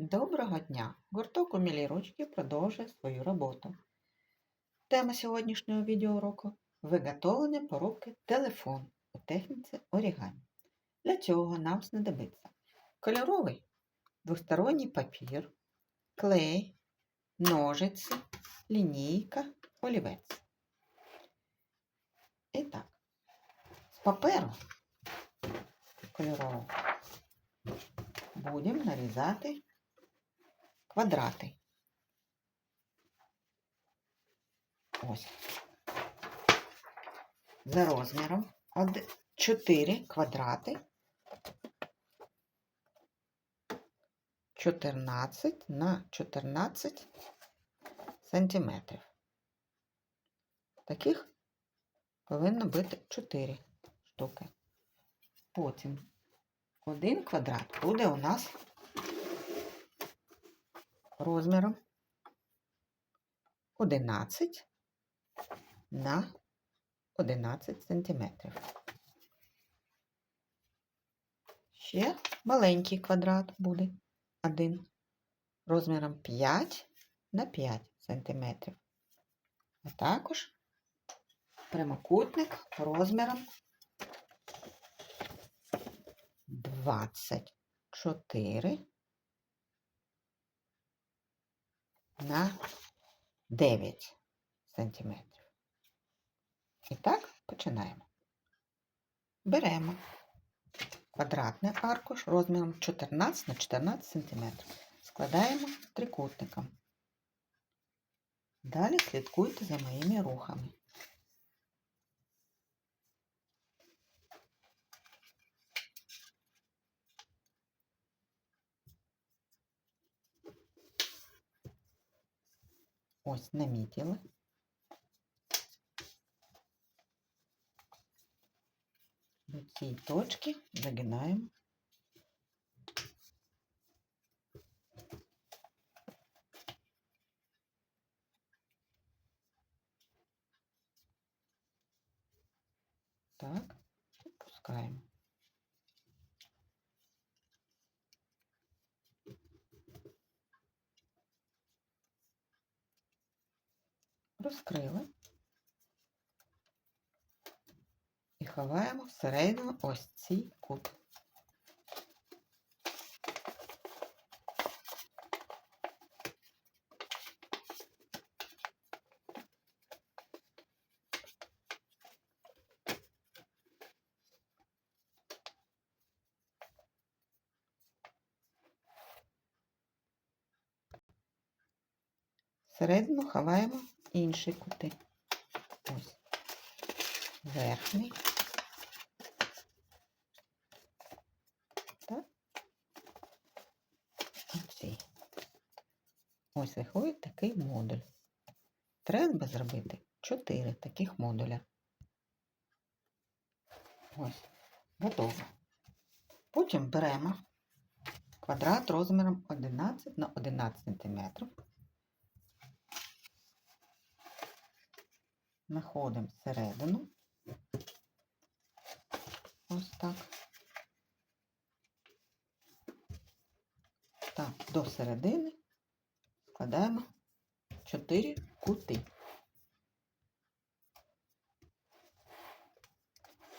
Доброго дня! Гурток у мілій ручки продовжує свою роботу. Тема сьогоднішнього відеоуроку – виготовлення порубки телефон у техніці орігамі. Для цього нам знадобиться кольоровий двосторонній папір, клей, ножиці, лінійка, олівець. І так, з паперу кольорового будемо нарізати квадрати. Ось. За розміром 4 квадрати 14 на 14 сантиметрів. Таких повинно бути 4 штуки. Потім один квадрат буде у нас розміром 11 на 11 сантиметрів. Ще маленький квадрат буде один розміром 5 на 5 сантиметрів. А також прямокутник розміром 24 на 9 сантиметрів. І так, починаємо. Беремо квадратний аркуш розміром 14 на 14 сантиметрів. Складаємо трикутником. Далі слідкуйте за моїми рухами. Ось намітили. До цієї точки загинаємо. Так, опускаємо. Розкрили. І ховаємо всередину ось цей кут. Всередину ховаємо інші кути. Ось верхній. Так. Оцей. Ось виходить такий модуль. Треба зробити 4 таких модуля. Ось, готово. Потім беремо квадрат розміром 11 на 11 см. Знаходимо всередину. Ось так. Так, до середини складаємо 4 кути.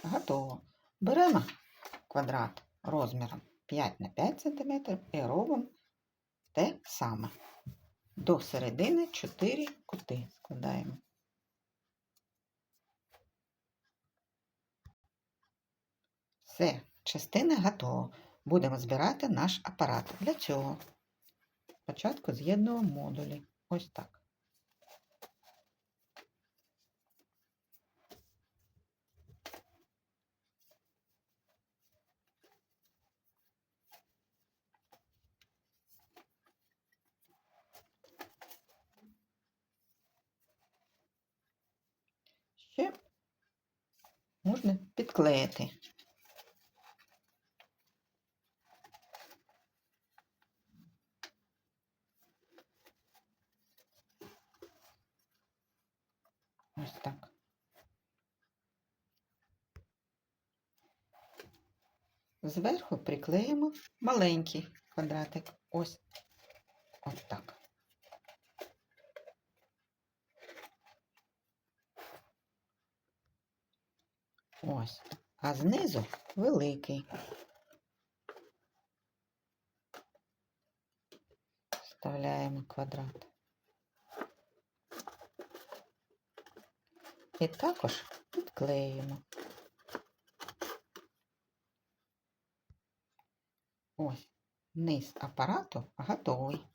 Готово. Беремо квадрат розміром 5 на 5 см і робимо те саме. До середини 4 кути складаємо. Все, частина готова. Будемо збирати наш апарат. Для цього спочатку з'єднуємо модулі. Ось так. Ще можна підклеїти. Ось так. Зверху приклеїмо маленький квадратик. Ось Ось так. Ось. А знизу великий. Вставляємо квадрат. І також підклеюємо. Ось, низ апарату готовий.